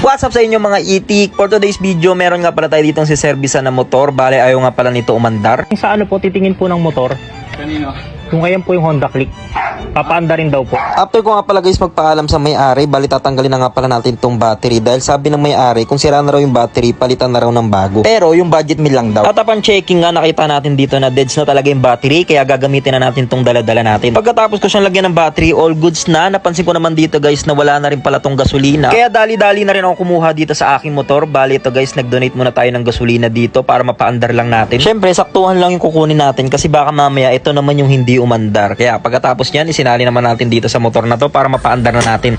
What's up sa inyo mga itik? For today's video, meron nga pala tayo ditong si servisa na motor. Bale, ayaw nga pala nito umandar. Sa ano po, titingin po ng motor. Kanino? Kung ayan po yung Honda Click, papaanda rin daw po. After ko nga pala guys magpaalam sa may-ari, bali tatanggalin na nga pala natin tong battery dahil sabi ng may-ari kung sira na raw yung battery, palitan na raw ng bago. Pero yung budget meal lang daw. At upon checking nga nakita natin dito na deads na talaga yung battery kaya gagamitin na natin tong daladala natin. Pagkatapos ko siyang lagyan ng battery, all goods na. Napansin ko naman dito guys na wala na rin pala tong gasolina. Kaya dali-dali na rin ako kumuha dito sa aking motor. Bali ito guys, nag-donate muna tayo ng gasolina dito para mapaandar lang natin. Syempre, saktuhan lang yung kukunin natin kasi baka mamaya ito naman yung hindi umandar. Kaya pagkatapos niyan, isinali naman natin dito sa motor na to para mapaandar na natin.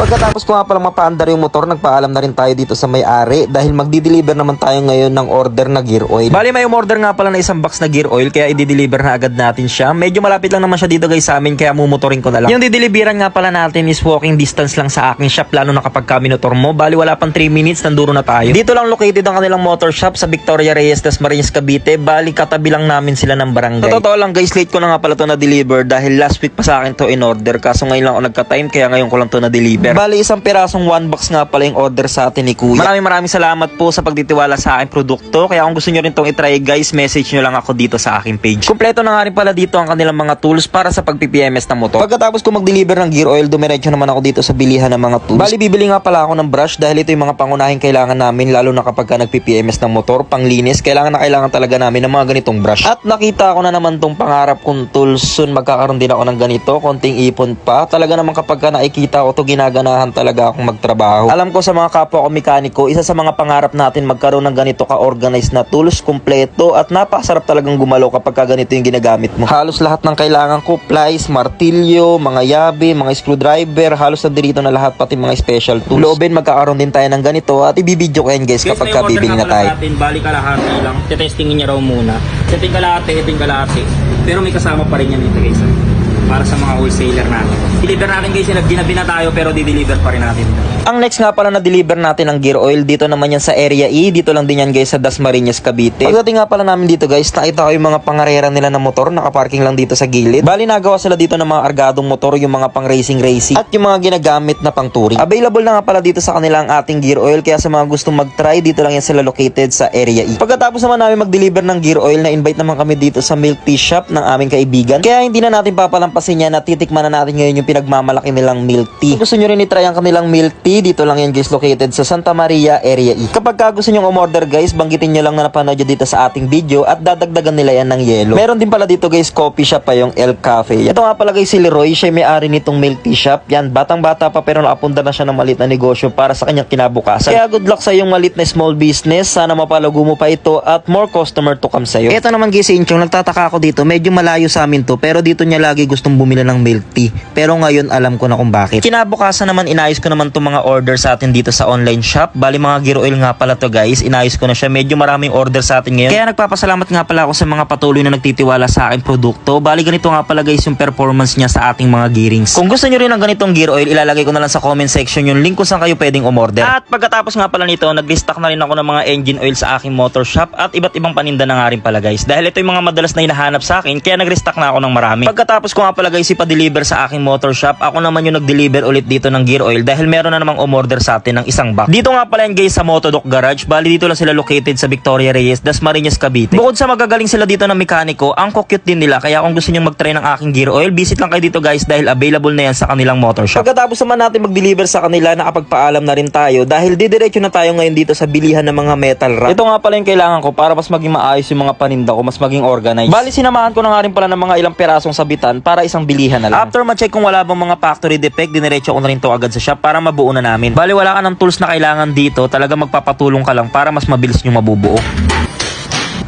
Pagkatapos ko nga palang mapaandar yung motor, nagpaalam na rin tayo dito sa may-ari dahil magdi-deliver naman tayo ngayon ng order na gear oil. Bali may order nga pala na isang box na gear oil kaya i-deliver na agad natin siya. Medyo malapit lang naman siya dito guys sa amin kaya mumotorin ko na lang. Yung dideliveran nga pala natin is walking distance lang sa aking shop lalo na kapag kaminotor mo. Bali wala pang 3 minutes, nanduro na tayo. Dito lang located ang kanilang motor shop sa Victoria Reyes des Marines Cavite. Bali katabi lang namin sila ng barangay. Sa totoo lang guys, late ko na nga pala to na-deliver dahil last week pa sa akin to in order kaso ngayon lang ako nagka-time kaya ngayon ko lang to na-deliver. Bali isang pirasong one box nga pala yung order sa atin ni Kuya. Maraming maraming salamat po sa pagtitiwala sa aking produkto. Kaya kung gusto nyo rin tong itry guys, message nyo lang ako dito sa aking page. Kompleto na nga rin pala dito ang kanilang mga tools para sa pag-PPMS ng motor. Pagkatapos ko mag-deliver ng gear oil, dumiretso naman ako dito sa bilihan ng mga tools. Bali, bibili nga pala ako ng brush dahil ito yung mga pangunahing kailangan namin lalo na kapag ka nag-PPMS ng motor, panglinis, kailangan na kailangan talaga namin ng mga ganitong brush. At nakita ko na naman tong pangarap kong tools, soon magkakaroon din ako ng ganito, konting ipon pa. Talaga naman kapag ka nakikita ko to ginaganahan talaga akong magtrabaho. Alam ko sa mga kapwa ko mekaniko, isa sa mga pangarap natin magkaroon ng ganito ka-organized na tools, kumpleto at napakasarap talagang gumalaw kapag ka ganito yung ginagamit mo. Halos lahat ng kailangan ko, plies, martilyo, mga yabe, mga screwdriver, halos na dito na lahat pati mga special tools. Loobin magkakaroon din tayo ng ganito at ibibidyo ko yan guys kapag ka bibili na tayo. Natin, bali kalahati lang. Tetestingin niya raw muna. Yung kalahati, yung kalahati. Pero may kasama pa rin yan ito guys. Para sa mga wholesaler natin. Deliver natin guys, ginabi na tayo pero di-deliver pa rin natin. Ang next nga pala na deliver natin ng gear oil dito naman yan sa area E. Dito lang din yan guys sa Dasmariñas, Cavite. Pagdating nga pala namin dito guys, nakita ko yung mga pangarera nila na motor nakaparking lang dito sa gilid. Bali nagawa sila dito ng mga argadong motor, yung mga pang racing racing at yung mga ginagamit na pang touring. Available na nga pala dito sa kanila ang ating gear oil kaya sa mga gustong mag-try dito lang yan sila located sa area E. Pagkatapos naman namin mag-deliver ng gear oil, na-invite naman kami dito sa milk tea shop ng aming kaibigan. Kaya hindi na natin papalampasin yan at titikman na natin ngayon yung pinagmamalaki nilang milk tea. Kung gusto nyo rin itry ang kanilang milk tea, dito lang yan guys located sa Santa Maria Area E. Kapag ka gusto nyo umorder guys, banggitin nyo lang na napanood dito sa ating video at dadagdagan nila yan ng yelo. Meron din pala dito guys coffee shop pa yung El Cafe. Ito nga pala guys si Leroy, siya may ari nitong milk tea shop. Yan, batang bata pa pero nakapunda na siya ng malit na negosyo para sa kanyang kinabukasan. Kaya good luck sa iyong malit na small business. Sana mapalago mo pa ito at more customer to come sa'yo. Ito naman guys si Inchong, nagtataka ako dito. Medyo malayo sa amin to pero dito niya lagi gustong bumili ng milk tea. Pero ngayon alam ko na kung bakit. Kinabukasan naman inayos ko naman tong mga order sa atin dito sa online shop. Bali mga gear oil nga pala to guys. Inayos ko na siya. Medyo maraming order sa atin ngayon. Kaya nagpapasalamat nga pala ako sa mga patuloy na nagtitiwala sa aking produkto. Bali ganito nga pala guys yung performance niya sa ating mga gearings. Kung gusto nyo rin ng ganitong gear oil, ilalagay ko na lang sa comment section yung link kung saan kayo pwedeng umorder. At pagkatapos nga pala nito, nag-restock na rin ako ng mga engine oil sa aking motor shop at iba't ibang paninda na nga rin pala guys. Dahil ito yung mga madalas na hinahanap sa akin, kaya nag-restock na ako ng marami. Pagkatapos ko nga pala guys ipa-deliver sa aking motor shop, ako naman yung nag-deliver ulit dito ng gear oil dahil meron na namang umorder sa atin ng isang box. Dito nga pala yan guys sa Motodoc Garage. Bali dito lang sila located sa Victoria Reyes, Dasmariñas, Cavite. Bukod sa magagaling sila dito ng mekaniko, ang cute din nila. Kaya kung gusto niyo mag-try ng aking gear oil, visit lang kayo dito guys dahil available na yan sa kanilang motor shop. Pagkatapos naman natin mag-deliver sa kanila, nakapagpaalam na rin tayo dahil didiretso na tayo ngayon dito sa bilihan ng mga metal rack. Ito nga pala yung kailangan ko para mas maging maayos yung mga paninda ko, mas maging organized. Bali sinamahan ko na nga rin pala ng mga ilang perasong sabitan para isang bilihan na lang. After ma-check kung wala bang mga factory defect, diniretso ko na rin to agad sa shop para mabuo na namin. Bali wala ka ng tools na kailangan dito, talaga magpapatulong ka lang para mas mabilis nyo mabubuo.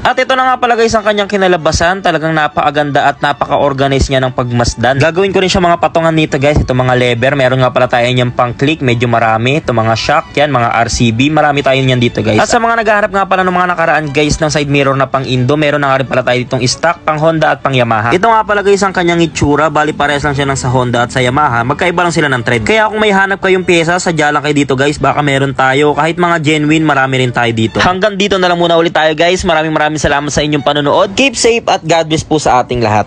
At ito na nga pala guys ang kanyang kinalabasan. Talagang napakaganda at napaka-organize niya ng pagmasdan. Gagawin ko rin siya mga patungan nito guys. Ito mga lever. Meron nga pala tayo niyang pang click. Medyo marami. Ito mga shock yan. Mga RCB. Marami tayo niyan dito guys. At sa mga naghahanap nga pala ng mga nakaraan guys ng side mirror na pang Indo. Meron na nga rin pala tayo ditong stock. Pang Honda at pang Yamaha. Ito nga pala guys ang kanyang itsura. Bali parehas lang siya ng sa Honda at sa Yamaha. Magkaiba lang sila ng thread. Kaya kung may hanap kayong pyesa, sadya lang kayo dito guys. Baka meron tayo. Kahit mga genuine, marami rin tayo dito. Hanggang dito na lang muna ulit tayo guys. Maraming maraming maraming salamat sa inyong panonood. Keep safe at God bless po sa ating lahat.